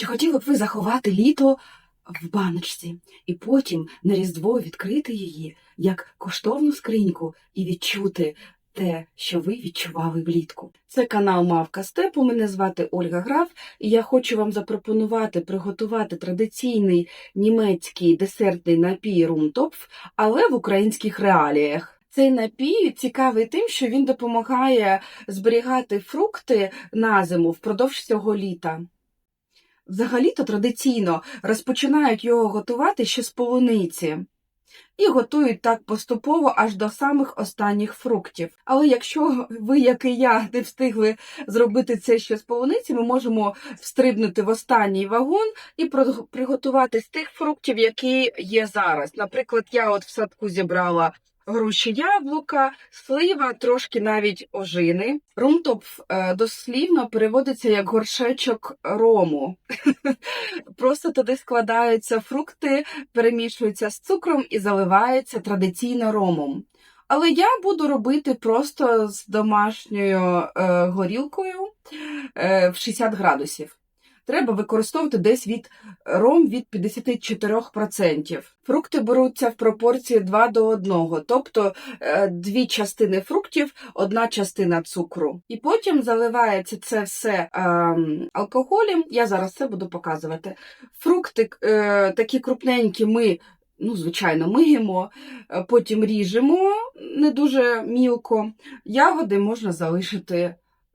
Чи хотіли б ви заховати літо в баночці і потім на Різдво відкрити її як коштовну скриньку і відчути те, що ви відчували влітку? Це канал Мавка Степу. Мене звати Ольга Граф, і я хочу вам запропонувати приготувати традиційний німецький десертний напій румтопф, але в українських реаліях. Цей напій цікавий тим, що він допомагає зберігати фрукти на зиму впродовж всього літа. Взагалі-то традиційно розпочинають його готувати ще з полуниці. І готують так поступово аж до самих останніх фруктів. Але якщо ви, як і я, не встигли зробити це ще з полуниці, ми можемо встрибнути в останній вагон і приготувати з тих фруктів, які є зараз. Наприклад, я от в садку зібрала груші яблука, слива, трошки навіть ожини. Румтопф е, дослівно переводиться як горшечок рому. Просто туди складаються фрукти, перемішуються з цукром і заливаються традиційно ромом. Але я буду робити просто з домашньою е, горілкою е, в 60 градусів. Треба використовувати десь від ром від 54%. Фрукти беруться в пропорції 2 до 1, тобто е, дві частини фруктів, одна частина цукру. І потім заливається це все ем, алкоголем. Я зараз це буду показувати. Фрукти е, такі крупненькі ми. Ну, звичайно, миємо, е, потім ріжемо не дуже мілко. Ягоди можна залишити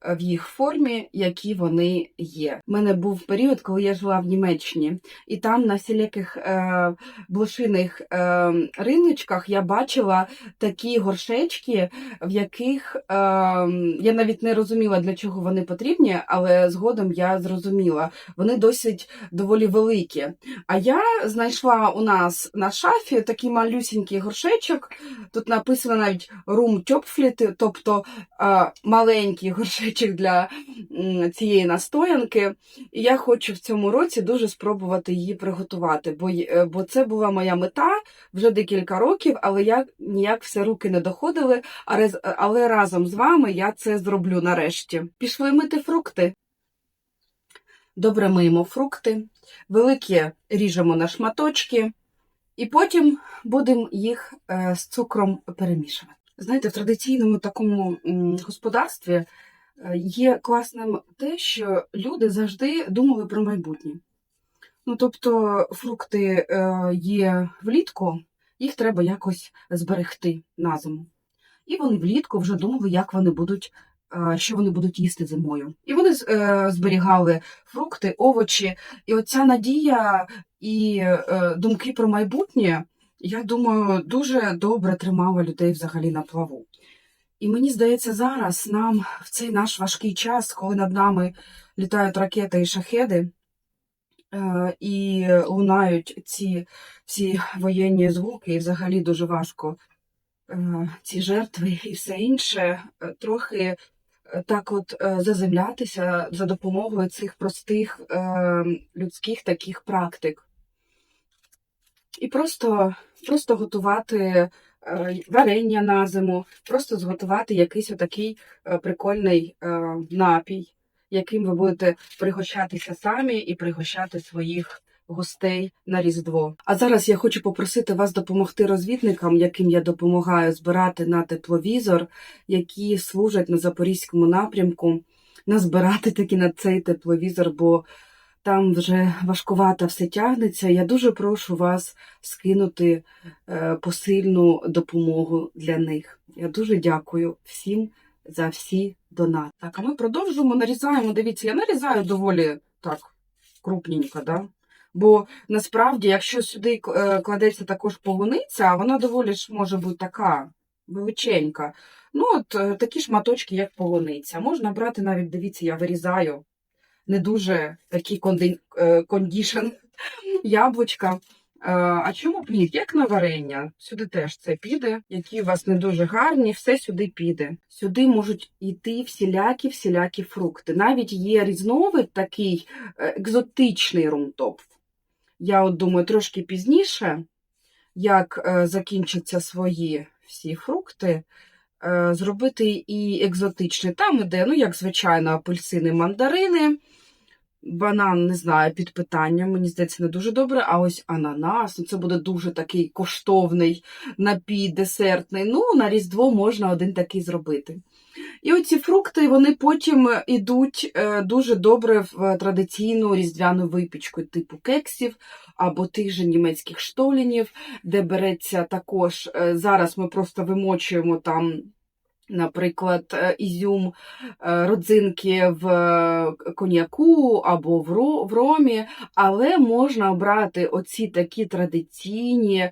в їх формі, які вони є. У мене був період, коли я жила в Німеччині, і там на всіляких е, блошиних е, риночках я бачила такі горшечки, в яких е, я навіть не розуміла, для чого вони потрібні, але згодом я зрозуміла, вони досить доволі великі. А я знайшла у нас на шафі такий малюсінький горшечок. Тут написано навіть рум тьопфліти, тобто е, маленький горшечок для цієї настоянки. І я хочу в цьому році дуже спробувати її приготувати, бо, е, бо це була моя мета вже декілька років, але я ніяк все руки не доходили. А Але разом з вами я це зроблю нарешті. Пішли мити фрукти. Добре миємо фрукти, великі ріжемо на шматочки, і потім будемо їх е, з цукром перемішувати. Знаєте, в традиційному такому господарстві е, є класним те, що люди завжди думали про майбутнє. Ну, тобто, фрукти е, є влітку, їх треба якось зберегти на зиму. І вони влітку вже думали, як вони будуть, е, що вони будуть їсти зимою. І вони е, зберігали фрукти, овочі. І оця надія і е, думки про майбутнє, я думаю, дуже добре тримала людей взагалі на плаву. І мені здається, зараз нам в цей наш важкий час, коли над нами літають ракети і шахеди, е, і лунають ці всі воєнні звуки, і взагалі дуже важко е, ці жертви і все інше, е, трохи так от заземлятися за допомогою цих простих людських таких практик. І просто, просто готувати варення на зиму, просто зготувати якийсь отакий е, прикольний е, напій, яким ви будете пригощатися самі і пригощати своїх гостей на Різдво. А зараз я хочу попросити вас допомогти розвідникам, яким я допомагаю збирати на тепловізор, які служать на запорізькому напрямку, назбирати таки на цей тепловізор, бо там вже важкувато все тягнеться. Я дуже прошу вас скинути е, посильну допомогу для них. Я дуже дякую всім за всі донати. Так, а ми продовжуємо, нарізаємо. Дивіться, я нарізаю доволі так крупненько, да? Бо насправді, якщо сюди е, кладеться також полуниця, вона доволі ж може бути така величенька. Ну, от е, такі шматочки, як полуниця. Можна брати навіть, дивіться, я вирізаю не дуже такий е, кондішн яблучка. Е, А чому б ні? Як на варення? Сюди теж це піде, які у вас не дуже гарні, все сюди піде. Сюди можуть йти всілякі всілякі фрукти. Навіть є різновид такий е, екзотичний румтопф. Я от думаю, трошки пізніше, як закінчаться свої всі фрукти, зробити і екзотичний. Там іде, ну, як звичайно, апельсини, мандарини. Банан, не знаю, під питанням, мені здається, не дуже добре. А ось ананас, ну це буде дуже такий коштовний напій, десертний. Ну, на Різдво можна один такий зробити. І оці фрукти вони потім йдуть е, дуже добре в традиційну різдвяну випічку, типу кексів або тих же німецьких штолінів, де береться також. е, Зараз ми просто вимочуємо там. Наприклад, е, ізюм, е, родзинки в е, коньяку або в ромі, але можна обрати оці такі традиційні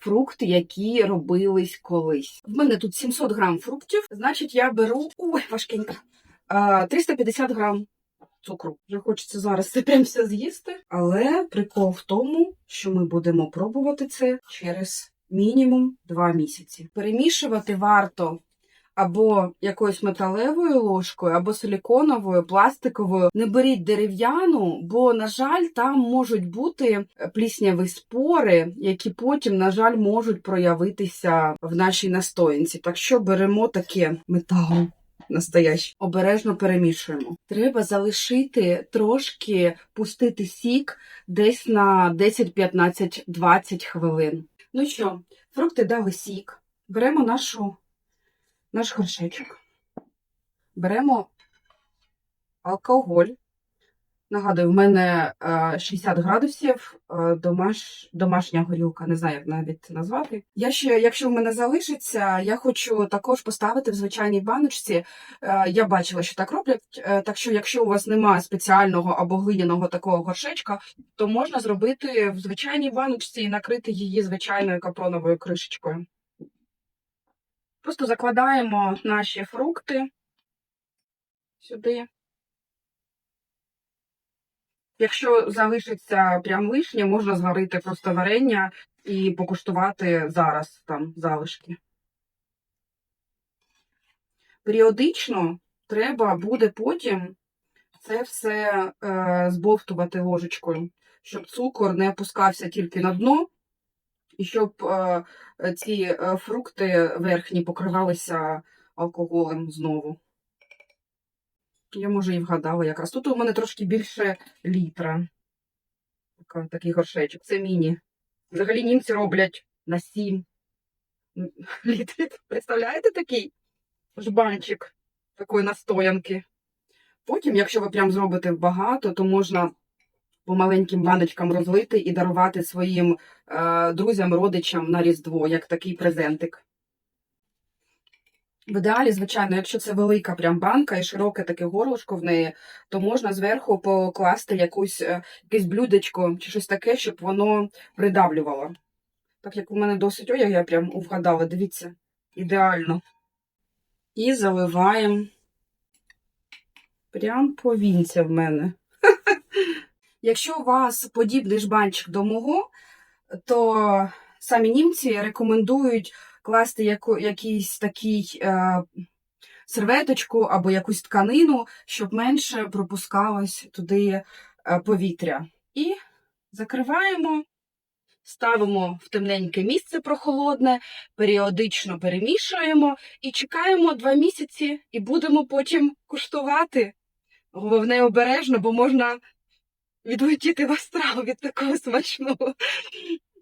фрукти, які робились колись. В мене тут 700 грам фруктів, значить я беру ой, важкенько, 350 грам цукру. Вже хочеться зараз це прям все з'їсти. Але прикол в тому, що ми будемо пробувати це через мінімум 2 місяці. Перемішувати варто або якоюсь металевою ложкою, або силіконовою, пластиковою. Не беріть дерев'яну, бо, на жаль, там можуть бути плісняві спори, які потім, на жаль, можуть проявитися в нашій настоянці. Так що беремо таке металом. Настоящий. Обережно перемішуємо. Треба залишити трошки пустити сік десь на 10, 15, 20 хвилин. Ну що, фрукти дали сік. Беремо нашу наш горшечок. Беремо алкоголь. Нагадую, в мене е, 60 градусів е, домаш... домашня горілка, не знаю, як навіть назвати. Я ще, якщо в мене залишиться, я хочу також поставити в звичайній баночці. Е, Я бачила, що так роблять. Е, Так що, якщо у вас немає спеціального або глиняного такого горшечка, то можна зробити в звичайній баночці і накрити її звичайною капроновою кришечкою. Просто закладаємо наші фрукти сюди. Якщо залишиться прям лишнє, можна зварити просто варення і покуштувати зараз там залишки. Періодично треба буде потім це все е, збовтувати ложечкою, щоб цукор не опускався тільки на дно, і щоб е, ці е, фрукти верхні покривалися алкоголем знову. Я, може, і вгадала якраз. Тут у мене трошки більше літра. Такий горшечок. Це міні. Взагалі німці роблять на 7 літрів. Представляєте такий жбанчик такої настоянки? Потім, якщо ви прям зробите багато, то можна по маленьким баночкам розлити і дарувати своїм е, друзям, родичам на Різдво, як такий презентик. В ідеалі, звичайно, якщо це велика прям банка і широке таке горлышко в неї, то можна зверху покласти якусь, е, якесь блюдечко чи щось таке, щоб воно придавлювало. Так як у мене досить ой, я прям вгадала, дивіться, ідеально. І заливаємо прям повінця в мене. Якщо у вас подібний жбанчик до мого, то самі німці рекомендують класти яку, якийсь такий е, серветочку або якусь тканину, щоб менше пропускалось туди е, повітря. І закриваємо, ставимо в темненьке місце прохолодне, періодично перемішуємо і чекаємо два місяці, і будемо потім куштувати. Головне обережно, бо можна відлетіти в астрал від такого смачного,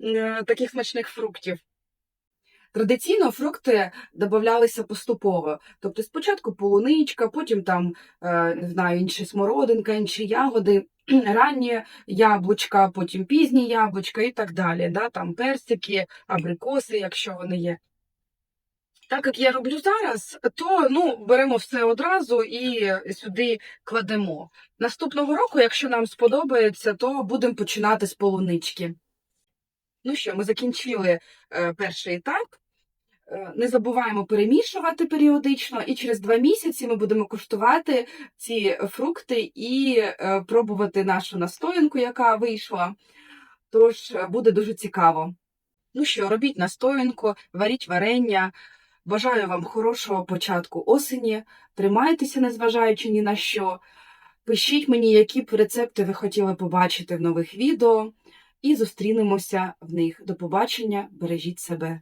е, таких смачних фруктів. Традиційно фрукти додавалися поступово. Тобто спочатку полуничка, потім там, е, не знаю, інші смородинка, інші ягоди, ранні яблучка, потім пізні яблучка і так далі. Да? Там персики, абрикоси, якщо вони є. Так як я роблю зараз, то ну, беремо все одразу і сюди кладемо. Наступного року, якщо нам сподобається, то будемо починати з полунички. Ну що, ми закінчили е, перший етап. Е, Не забуваємо перемішувати періодично, і через два місяці ми будемо куштувати ці фрукти і е, пробувати нашу настоянку, яка вийшла. Тож е, буде дуже цікаво. Ну що, робіть настоянку, варіть варення. Бажаю вам хорошого початку осені. Тримайтеся, незважаючи ні на що. Пишіть мені, які б рецепти ви хотіли побачити в нових відео, і зустрінемося в них. До побачення, бережіть себе.